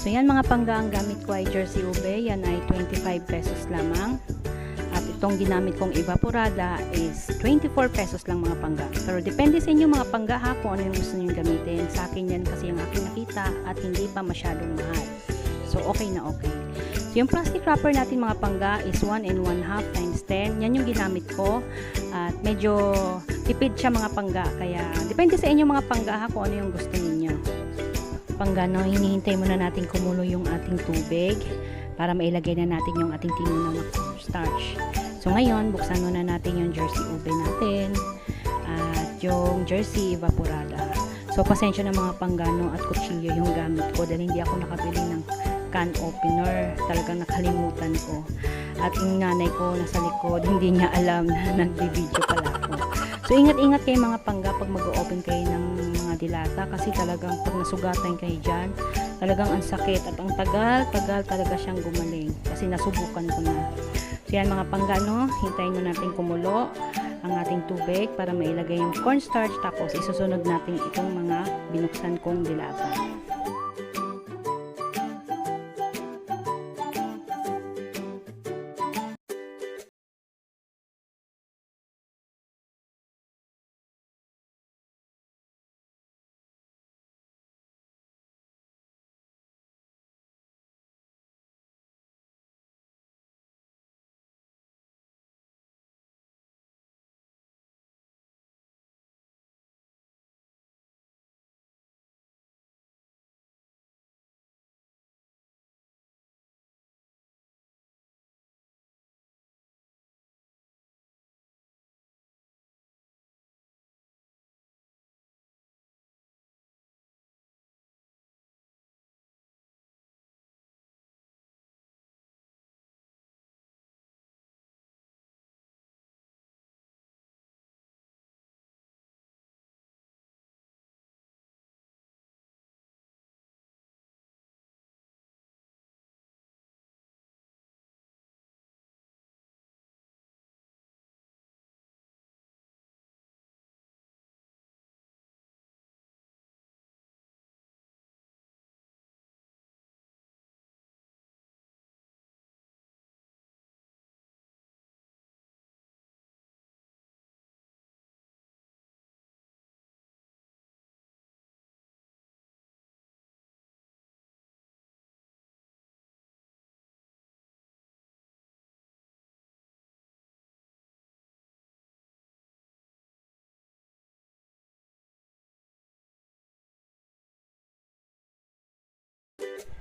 So yan mga pangga ang gamit ko ay Jersey Ube. Yan ay 25 pesos lamang. At itong ginamit kong evaporada is 24 pesos lang mga pangga. Pero depende sa inyo mga pangga ha kung ano yung gusto niyo gamitin. Sa akin yan kasi yung aking nakita at hindi pa masyadong mahal. So okay na okay. So yung plastic wrapper natin mga pangga is 1 and 1 half times 10. Yan yung ginamit ko. At medyo tipid siya mga pangga. Kaya depende sa inyo mga pangga ha kung ano yung gusto ninyo. Pangga no, hinihintay muna natin kumulo yung ating tubig para mailagay na natin yung ating tinunang starch. So ngayon, buksan muna natin yung jersey ube natin at yung jersey evaporada. So pasensya na mga panggano at kutsilyo yung gamit ko dahil hindi ako nakabili ng can opener. Talagang nakalimutan ko. At yung nanay ko nasa likod, hindi niya alam na nagbi-video pala ako. So ingat-ingat kayo mga pangga pag mag-open kayo ng mga dilata kasi talagang pag nasugatan kayo dyan, talagang ang sakit at ang tagal-tagal talaga siyang gumaling kasi nasubukan ko na. So yan mga panggano, hintayin nyo natin kumulo ang ating tubig para mailagay yung cornstarch tapos isusunod natin itong mga binuksan kong dilata.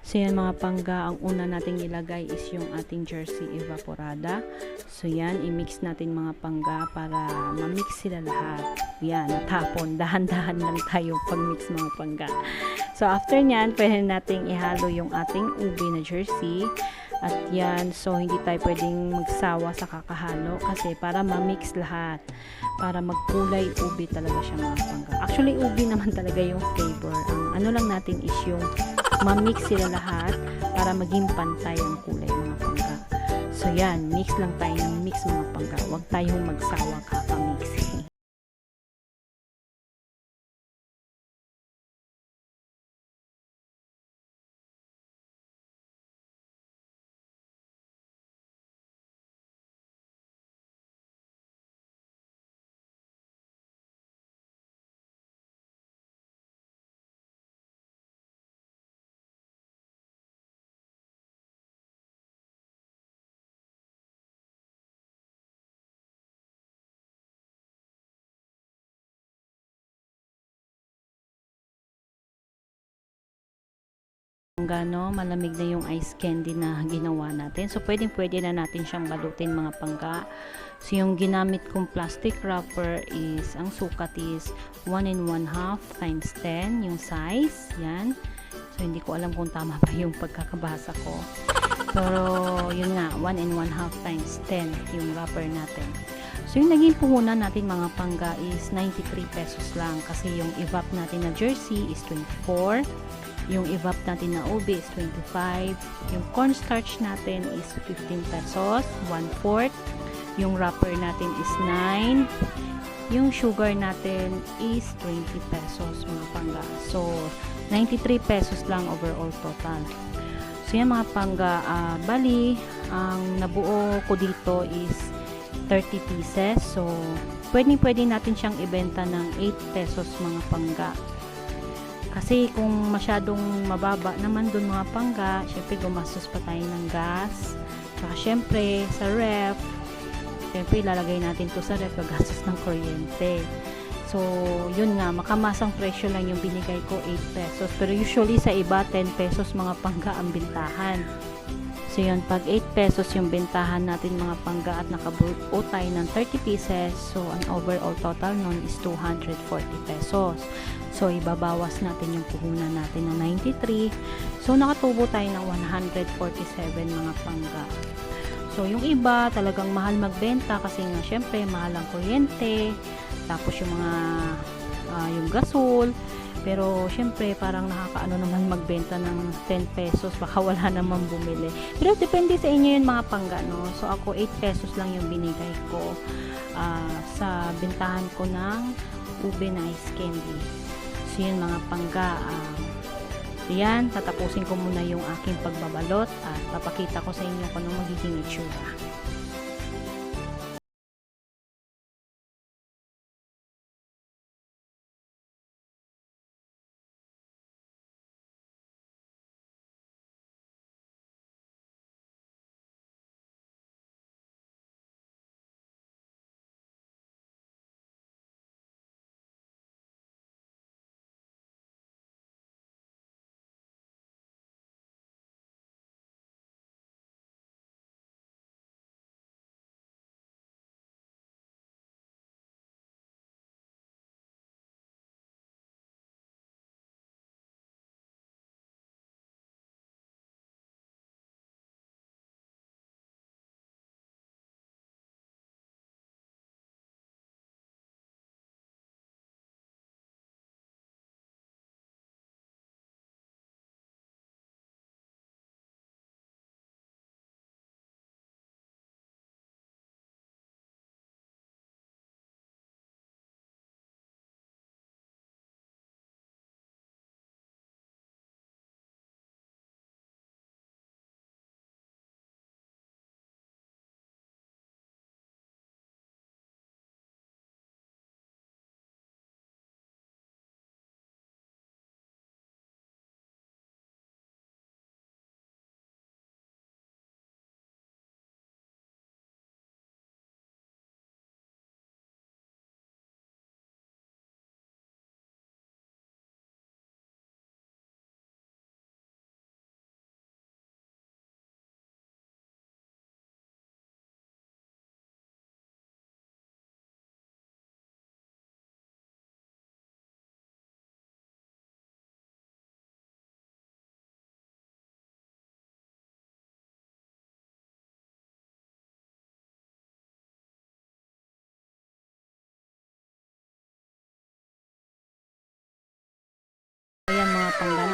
So yan mga pangga, ang una nating ilagay is yung ating jersey evaporada. So yan, i-mix natin mga pangga para ma-mix sila lahat. Yan, natapon. Dahan-dahan lang tayo pag-mix mga pangga. So after nyan, pwede nating ihalo yung ating ube na jersey. At yan, so hindi tayo pwedeng magsawa sa kakahalo kasi para ma-mix lahat. Para magkulay ube talaga siya mga pangga. Actually, ube naman talaga yung flavor. Ang ano lang natin is yung ma-mix sila lahat para maging pantay ang kulay mga pangga. So yan, mix lang tayo ng mix mga pangga. Huwag tayong magsawa kakamix. Gano, malamig na yung ice candy na ginawa natin. So, pwedeng pwede na natin siyang balutin mga pangga. So, yung ginamit kong plastic wrapper is, ang sukat is 1 and 1 half times 10 yung size. Yan. So, hindi ko alam kung tama ba yung pagkakabasa ko. Pero, yun nga, 1 and 1 half times 10 yung wrapper natin. So, yung naging puhunan natin mga pangga is 93 pesos lang kasi yung evap natin na jersey is 24 yung evap natin na ube is 25. Yung cornstarch natin is 15 pesos, 1 fourth. Yung wrapper natin is 9. Yung sugar natin is 20 pesos mga pangga. So, 93 pesos lang overall total. So yan mga pangga, ah, bali, ang nabuo ko dito is 30 pieces. So, pwede pwede natin siyang ibenta ng 8 pesos mga pangga. Kasi kung masyadong mababa naman dun mga pangga, syempre gumastos pa tayo ng gas. Tsaka syempre sa ref, syempre ilalagay natin to sa ref, gagastos ng kuryente. So, yun nga, makamasang presyo lang yung binigay ko, 8 pesos. Pero usually sa iba, 10 pesos mga pangga ang bintahan. So, yun, pag 8 pesos yung bintahan natin mga pangga at nakabuo tayo ng 30 pieces, so ang overall total nun is 240 pesos. So, ibabawas natin yung puhunan natin ng 93. So, nakatubo tayo ng 147 mga pangga. So, yung iba talagang mahal magbenta kasi nga syempre mahal ang kuryente, tapos yung mga ah, yung gasol, pero syempre parang nakakaano naman magbenta ng 10 pesos baka wala naman bumili. Pero depende sa inyo yun mga pangga no. So ako 8 pesos lang yung binigay ko ah, sa bintahan ko ng ube na ice candy. So yun mga pangga ah, yan, tatapusin ko muna yung aking pagbabalot at papakita ko sa inyo kung anong magiging itsura.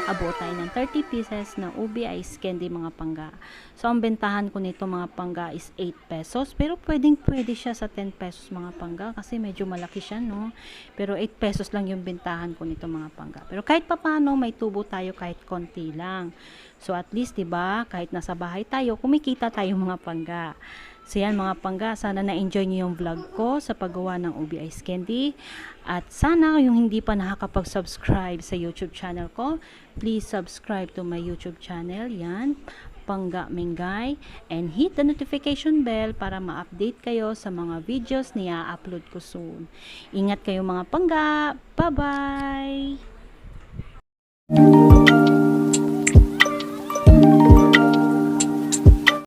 Nakabuo tayo ng 30 pieces na ubi ice candy mga pangga. So, ang bentahan ko nito mga pangga is 8 pesos. Pero pwedeng pwede siya sa 10 pesos mga pangga kasi medyo malaki siya, no? Pero 8 pesos lang yung bentahan ko nito mga pangga. Pero kahit papano, may tubo tayo kahit konti lang. So, at least, ba kahit nasa bahay tayo, kumikita tayo mga pangga. So yan mga pangga, sana na-enjoy niyo yung vlog ko sa paggawa ng Ubi Ice Candy. At sana yung hindi pa nakakapag-subscribe sa YouTube channel ko, please subscribe to my YouTube channel. Yan, Pangga Mengay. And hit the notification bell para ma-update kayo sa mga videos na i-upload ko soon. Ingat kayo mga pangga. Bye-bye!